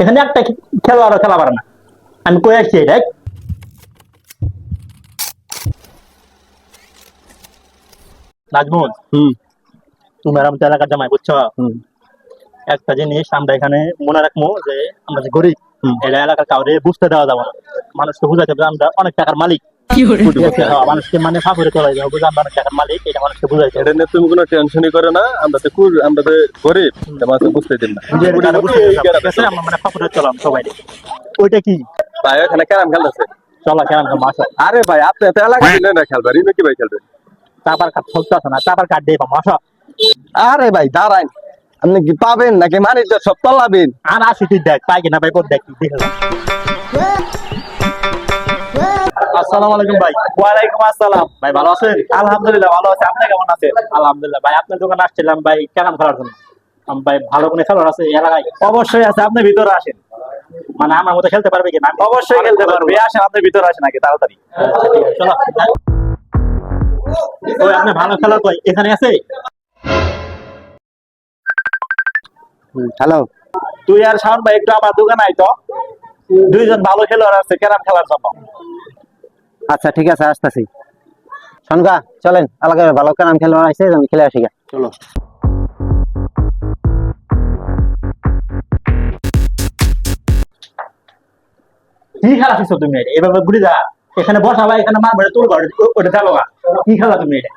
এখানে একটা খেলোয়াড় খেলা পারে না। আমি কই আসছি দেখ নাজমুল হুম। তুমি আর আমি তো এলাকার জামাই বুঝছ? একটা জিনিস আমরা এখানে মনে রাখব যে আমরা যে গরিব এটা এলাকার কাউরে বুঝতে দেওয়া যাবে না। মানুষকে বুঝাতে হবে আমরা অনেক টাকার মালিক। মানুষকে মানে ফাঁকুরে বুঝে মালিক এটা মানুষকে বুঝাইতে এটা নিয়ে তুমি কোনো টেনশনই করে না আমরা তো কুর আমরা তো গরিব তোমার বুঝতে দিন না? আমরা মানে ফাঁকুরে চলাম সবাই। ওইটা কি? ভাই ওখানে ক্যারাম খেলতেছে। চলা মাসা আরে ভাই আপনি তো এলাকা দিলেন না ইনো কি ভাই খেলবে? চাপার কাঠ না চাপার কাঠ দিয়ে মাসা আরে ভাই দাঁড়ান। আপনি কি পাবেন নাকি? মানিজ্য সব তলাবেন আর আসি তুই দেখ পাই কিনা ভাই দেখ। আসসালামু আলাইকুম ভাই। ওয়ালাইকুম আসসালাম। ভাই ভালো আছেন? আলহামদুলিল্লাহ ভালো আছি। আপনি কেমন আছেন? আলহামদুলিল্লাহ ভাই আপনার দোকানে আসছিলাম ভাই ক্যারাম খেলার জন্য। ভাই ভালো কোনো খেলোয়াড় আছে এলাকায়? অবশ্যই আছে আপনি ভিতরে আসেন। মানে আমার মতো খেলতে পারবে কিনা আমি অবশ্যই খেলতে পারবে। আসেন আপনি ভিতরে আসেন আগে তাড়াতাড়ি। চলো। ওই আপনি ভালো কই? এখানে আছে? হ্যালো। তুই আর শাওন ভাই একটু আমার দোকানে আয় তো দুইজন ভালো খেলোয়াড় আছে ক্যারাম খেলার জন্য। আচ্ছা ঠিক আছে আসতেছি। শনকা চলেন এলাকায় ভালো ক্যারাম খেলোয়াড় আছে আমি খেলে আসি গা। চলো। কি খেলা শিখছো তুমি এটা? এভাবে ঘুরে যা। এখানে বসা ভাই এখানে মারবে তোর ঘর ওটা যাব গা। কি খেলা তুমি এটা?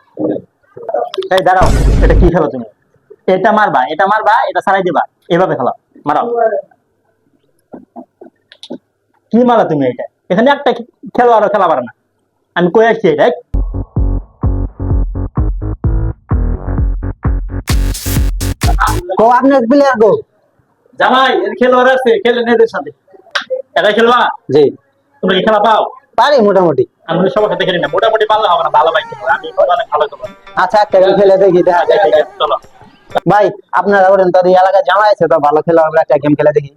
এই দাঁড়াও এটা কি খেলা তুমি? এটা মারবা এটা মারবা এটা ছাড়াই দিবা। এভাবে খেলা। মারাও। কি মারা তুমি এটা? এখানে একটা খেলোয়াড় খেলা পারে না। আমি কই আসছি এটা কো আপনি প্লেয়ার গো জামাই এর খেলোয়াড় আছে খেলেন এদের সাথে। এটা খেলবা? জি। তুমি খেলা পাও? পারি মোটামুটি। আমি সবার সাথে খেলি না। মোটামুটি পারলে হবে না ভালো ভাই। আমি অনেক ভালো খেলব আচ্ছা একটা খেলে দেখি দেখা যায় আছে, চলো। ভাই আপনারা ওরেন তো এই এলাকায় জামা আছে তো ভালো খেলোয়াড় আমরা একটা গেম খেলে দেখি।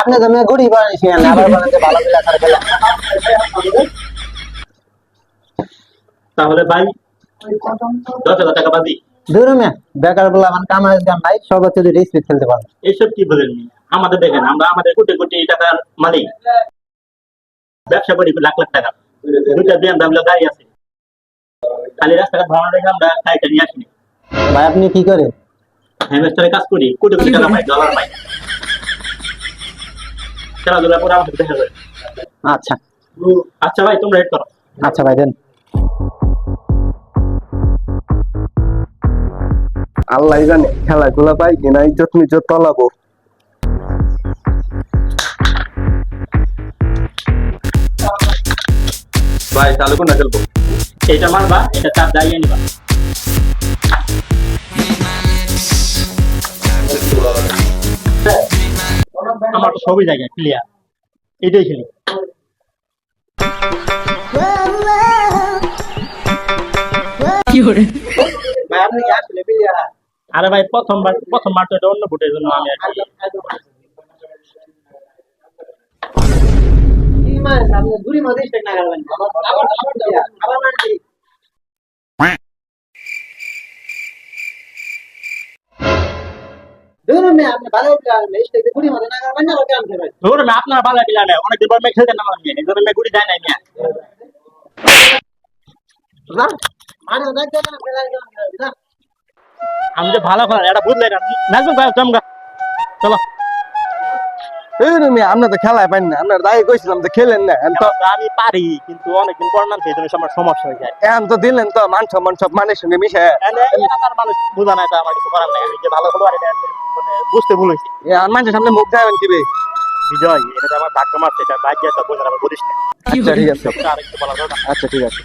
আপনি তো মেয়ে গরিব আনিস আবার বলেন যে ভালো খেলা ছাড়া খেলা তাহলে ভাই দশ হাজার টাকা বাদি। দূর মেয়ে বেকার বলা কামারের গান ভাই সর্বোচ্চ দুটো স্পিড খেলতে পারবে। এইসব কি বলেন আমাদের দেখেন আমরা আমাদের কোটি কোটি টাকার মালিক। ব্যবসা করি লাখ লাখ টাকা। দুইটা বিএমডাব্লিউ গাড়ি আছে। খালি রাস্তাঘাট ভাড়া রেখে আমরা গাড়িটা নিয়ে আসিনি ভাই আপনি কি করেন? হেমেস্টারে কাজ করি। কোটি কোটি টাকা পাই ডলার পাই। খেলাধুলা করে আমাদের দেখা যায়। আচ্ছা। আচ্ছা ভাই তোমরা হেড করো। আচ্ছা ভাই দেন। আল্লাহ জানে খেলাগুলো পাই কিনা ইজ্জত মিজ্জত তলাবো ভাই তাহলে কোনটা খেলব? এটা মারবা এটা চাপ দাঁড়িয়ে নিবা। আমার তো সবই জায়গায় ক্লিয়ার এটাই খেলি। ভাই আপনি কি আসলে আরে ভাই প্রথমবার প্রথমবার তো এটা অন্য ভোটের জন্য আমি আর কি ঘুরি মধ্যে স্টেক না করবেন আবার মারছি ধরুন মেয়ে আপনি ভালো প্লেয়ার মেয়ে স্টেক ঘুরি মধ্যে না করবেন না ওকে আমি খেলবেন ধরুন না, আপনার ভালো পিলা নেই অনেক দিন পর মেয়ে খেলতে নামার মেয়ে ধরুন মেয়ে গুড়ি যায় নাই মেয়ে। না ওটা কেন খেলা না আমি যে ভালো খেলা এটা বুঝলে না নাচবো গায়ে চমকা। চলো। এই আমরা তো খেলায় পাই না আপনার দায়ী কইছিলাম তো খেলেন না তো আমি পারি কিন্তু অনেকদিন পর নাম সেই আমার সমস্যা হয়ে যায়। এখন তো দিলেন তো মান সম্মান সব সঙ্গে মিশে। মানুষ বোঝা নাই তো আমার কিছু করার নাই আমি যে ভালো খেলোয়াড় বুঝতে ভুল হয়েছে আর মানুষের সামনে মুখ দেখাবেন কি বে বিজয় এটা তো আমার ভাগ্য মারছে এটা ভাগ্য একটা বোঝার আমার বলিস না। আচ্ছা ঠিক আছে। আচ্ছা ঠিক আছে।